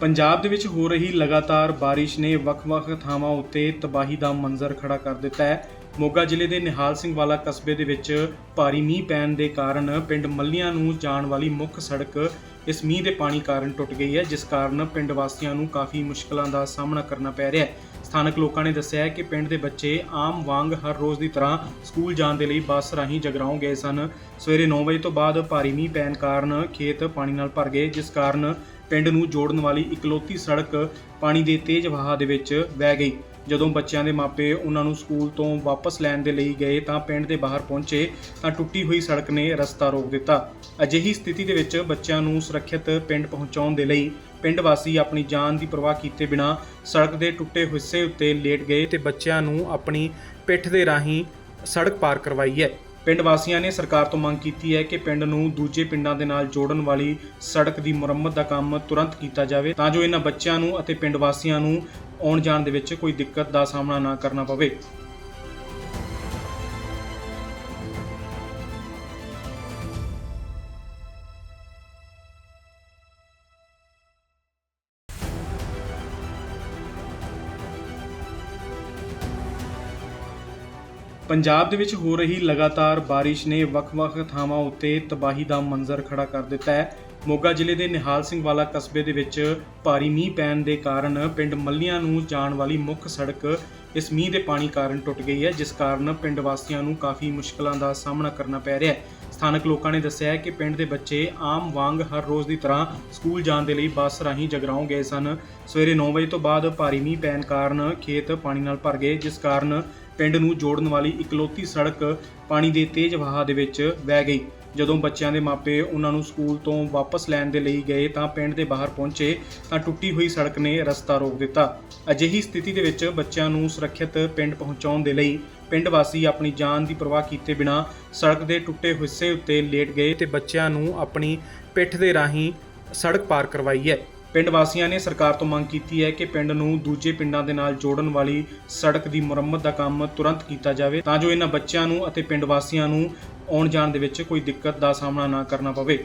ਪੰਜਾਬ ਦੇ ਵਿੱਚ ਹੋ ਰਹੀ ਲਗਾਤਾਰ ਬਾਰਿਸ਼ ਨੇ ਵੱਖ-ਵੱਖ ਥਾਵਾਂ ਉੱਤੇ ਤਬਾਹੀ ਦਾ ਮੰਜ਼ਰ ਖੜਾ ਕਰ ਦਿੱਤਾ ਹੈ। ਮੋਗਾ ਜ਼ਿਲ੍ਹੇ ਦੇ ਨਿਹਾਲ ਸਿੰਘ ਵਾਲਾ ਕਸਬੇ ਦੇ ਵਿੱਚ ਭਾਰੀ ਮੀਂਹ ਪੈਣ ਦੇ ਕਾਰਨ ਪਿੰਡ ਮੱਲੀਆਂ ਨੂੰ ਜਾਣ ਵਾਲੀ ਮੁੱਖ ਸੜਕ ਇਸ ਮੀਂਹ ਦੇ ਪਾਣੀ ਕਾਰਨ ਟੁੱਟ ਗਈ ਹੈ, ਜਿਸ ਕਾਰਨ ਪਿੰਡ ਵਾਸੀਆਂ ਨੂੰ ਕਾਫੀ ਮੁਸ਼ਕਲਾਂ ਦਾ ਸਾਹਮਣਾ ਕਰਨਾ ਪੈ ਰਿਹਾ ਹੈ। ਸਥਾਨਕ ਲੋਕਾਂ ਨੇ ਦੱਸਿਆ ਹੈ ਕਿ ਪਿੰਡ ਦੇ ਬੱਚੇ ਆਮ ਵਾਂਗ ਹਰ ਰੋਜ਼ ਦੀ ਤਰ੍ਹਾਂ ਸਕੂਲ ਜਾਣ ਦੇ ਲਈ ਬੱਸ ਰਾਹੀਂ ਜਗਰਾਉਂ ਗਏ ਸਨ। ਸਵੇਰੇ 9 ਵਜੇ ਤੋਂ ਬਾਅਦ ਭਾਰੀ ਮੀਂਹ ਪੈਣ ਕਾਰਨ ਖੇਤ ਪਾਣੀ ਨਾਲ ਭਰ ਗਏ, ਜਿਸ ਕਾਰਨ ਪਿੰਡ ਨੂੰ ਜੋੜਨ ਵਾਲੀ ਇਕਲੌਤੀ ਸੜਕ ਪਾਣੀ ਦੇ ਤੇਜ਼ ਵਹਾਅ ਦੇ ਵਿੱਚ ਵਹਿ ਗਈ। ਜਦੋਂ ਬੱਚਿਆਂ ਦੇ ਮਾਪੇ ਉਹਨਾਂ ਨੂੰ ਸਕੂਲ ਤੋਂ ਵਾਪਸ ਲੈਣ ਦੇ ਲਈ ਗਏ ਤਾਂ ਪਿੰਡ ਦੇ ਬਾਹਰ ਪਹੁੰਚੇ ਤਾਂ ਟੁੱਟੀ ਹੋਈ ਸੜਕ ਨੇ ਰਸਤਾ ਰੋਕ ਦਿੱਤਾ। ਅਜਿਹੀ ਸਥਿਤੀ ਦੇ ਵਿੱਚ ਬੱਚਿਆਂ ਨੂੰ ਸੁਰੱਖਿਅਤ ਪਿੰਡ ਪਹੁੰਚਾਉਣ ਦੇ ਲਈ ਪਿੰਡ ਵਾਸੀ ਆਪਣੀ ਜਾਨ ਦੀ ਪਰਵਾਹ ਕੀਤੇ ਬਿਨਾ ਸੜਕ ਦੇ ਟੁੱਟੇ ਹਿੱਸੇ ਉੱਤੇ ਲੇਟ ਗਏ ਤੇ ਬੱਚਿਆਂ ਨੂੰ ਆਪਣੀ ਪਿੱਠ ਦੇ ਰਾਹੀਂ ਸੜਕ ਪਾਰ ਕਰਵਾਈ ਹੈ। ਪਿੰਡ ਵਾਸੀਆਂ ਨੇ ਸਰਕਾਰ ਤੋਂ ਮੰਗ ਕੀਤੀ ਹੈ ਕਿ ਪਿੰਡ ਨੂੰ ਦੂਜੇ ਪਿੰਡਾਂ ਦੇ ਨਾਲ ਜੋੜਨ ਵਾਲੀ ਸੜਕ ਦੀ ਮੁਰੰਮਤ ਦਾ ਕੰਮ ਤੁਰੰਤ ਕੀਤਾ ਜਾਵੇ ਤਾਂ ਜੋ ਇਹਨਾਂ ਬੱਚਿਆਂ ਨੂੰ ਅਤੇ ਪਿੰਡ ਵਾਸੀਆਂ ਨੂੰ ਆਉਣ ਜਾਣ ਦੇ ਵਿੱਚ ਕੋਈ ਦਿੱਕਤ ਦਾ ਸਾਹਮਣਾ ਨਾ ਕਰਨਾ ਪਵੇ। ਪੰਜਾਬ ਦੇ ਵਿੱਚ ਹੋ ਰਹੀ ਲਗਾਤਾਰ ਬਾਰਿਸ਼ ਨੇ ਵੱਖ-ਵੱਖ ਥਾਵਾਂ ਉੱਤੇ ਤਬਾਹੀ ਦਾ ਮੰਜ਼ਰ ਖੜਾ ਕਰ ਦਿੱਤਾ ਹੈ। ਮੋਗਾ ਜ਼ਿਲ੍ਹੇ ਦੇ ਨਿਹਾਲ ਸਿੰਘ ਵਾਲਾ ਕਸਬੇ ਦੇ ਵਿੱਚ ਭਾਰੀ ਮੀਂਹ ਪੈਣ ਦੇ ਕਾਰਨ ਪਿੰਡ ਮੱਲੀਆਂ ਨੂੰ ਜਾਣ ਵਾਲੀ ਮੁੱਖ ਸੜਕ ਇਸ ਮੀਂਹ ਦੇ ਪਾਣੀ ਕਾਰਨ ਟੁੱਟ ਗਈ ਹੈ, ਜਿਸ ਕਾਰਨ ਪਿੰਡ ਵਾਸੀਆਂ ਨੂੰ ਕਾਫੀ ਮੁਸ਼ਕਲਾਂ ਦਾ ਸਾਹਮਣਾ ਕਰਨਾ ਪੈ ਰਿਹਾ ਹੈ। ਸਥਾਨਕ ਲੋਕਾਂ ਨੇ ਦੱਸਿਆ ਹੈ ਕਿ ਪਿੰਡ ਦੇ ਬੱਚੇ ਆਮ ਵਾਂਗ ਹਰ ਰੋਜ਼ ਦੀ ਤਰ੍ਹਾਂ ਸਕੂਲ ਜਾਣ ਦੇ ਲਈ ਬੱਸ ਰਾਹੀਂ ਜਗਰਾਉਂ ਗਏ ਸਨ। ਸਵੇਰੇ 9 ਵਜੇ ਤੋਂ ਬਾਅਦ ਭਾਰੀ ਮੀਂਹ ਪੈਣ ਕਾਰਨ ਖੇਤ ਪਾਣੀ ਨਾਲ ਭਰ ਗਏ, ਜਿਸ ਕਾਰਨ ਪਿੰਡ ਨੂੰ ਜੋੜਨ ਵਾਲੀ ਇਕਲੌਤੀ ਸੜਕ ਪਾਣੀ ਦੇ ਤੇਜ਼ ਵਹਾਅ ਦੇ ਵਿੱਚ ਵਹਿ ਗਈ। ਜਦੋਂ ਬੱਚਿਆਂ ਦੇ ਮਾਪੇ ਉਹਨਾਂ ਨੂੰ ਸਕੂਲ ਤੋਂ ਵਾਪਸ ਲੈਣ ਦੇ ਲਈ ਗਏ ਤਾਂ ਪਿੰਡ ਦੇ ਬਾਹਰ ਪਹੁੰਚੇ ਤਾਂ ਟੁੱਟੀ ਹੋਈ ਸੜਕ ਨੇ ਰਸਤਾ ਰੋਕ ਦਿੱਤਾ। ਅਜਿਹੀ ਸਥਿਤੀ ਦੇ ਵਿੱਚ ਬੱਚਿਆਂ ਨੂੰ ਸੁਰੱਖਿਅਤ ਪਿੰਡ ਪਹੁੰਚਾਉਣ ਦੇ ਲਈ ਪਿੰਡ ਵਾਸੀ ਆਪਣੀ ਜਾਨ ਦੀ ਪਰਵਾਹ ਕੀਤੇ ਬਿਨਾ ਸੜਕ ਦੇ ਟੁੱਟੇ ਹਿੱਸੇ ਉੱਤੇ ਲੇਟ ਗਏ ਤੇ ਬੱਚਿਆਂ ਨੂੰ ਆਪਣੀ ਪਿੱਠ ਦੇ ਰਾਹੀਂ ਸੜਕ ਪਾਰ ਕਰਵਾਈ ਹੈ। ਪਿੰਡ ਵਾਸੀਆਂ ਨੇ ਸਰਕਾਰ ਤੋਂ ਮੰਗ ਕੀਤੀ ਹੈ ਕਿ ਪਿੰਡ ਨੂੰ ਦੂਜੇ ਪਿੰਡਾਂ ਦੇ ਨਾਲ ਜੋੜਨ ਵਾਲੀ ਸੜਕ ਦੀ ਮੁਰੰਮਤ ਦਾ ਕੰਮ ਤੁਰੰਤ ਕੀਤਾ ਜਾਵੇ ਤਾਂ ਜੋ ਇਹਨਾਂ ਬੱਚਿਆਂ ਨੂੰ ਅਤੇ ਪਿੰਡ ਵਾਸੀਆਂ ਨੂੰ ਆਉਣ ਜਾਣ ਦੇ ਵਿੱਚ ਕੋਈ ਦਿੱਕਤ ਦਾ ਸਾਹਮਣਾ ਨਾ ਕਰਨਾ ਪਵੇ।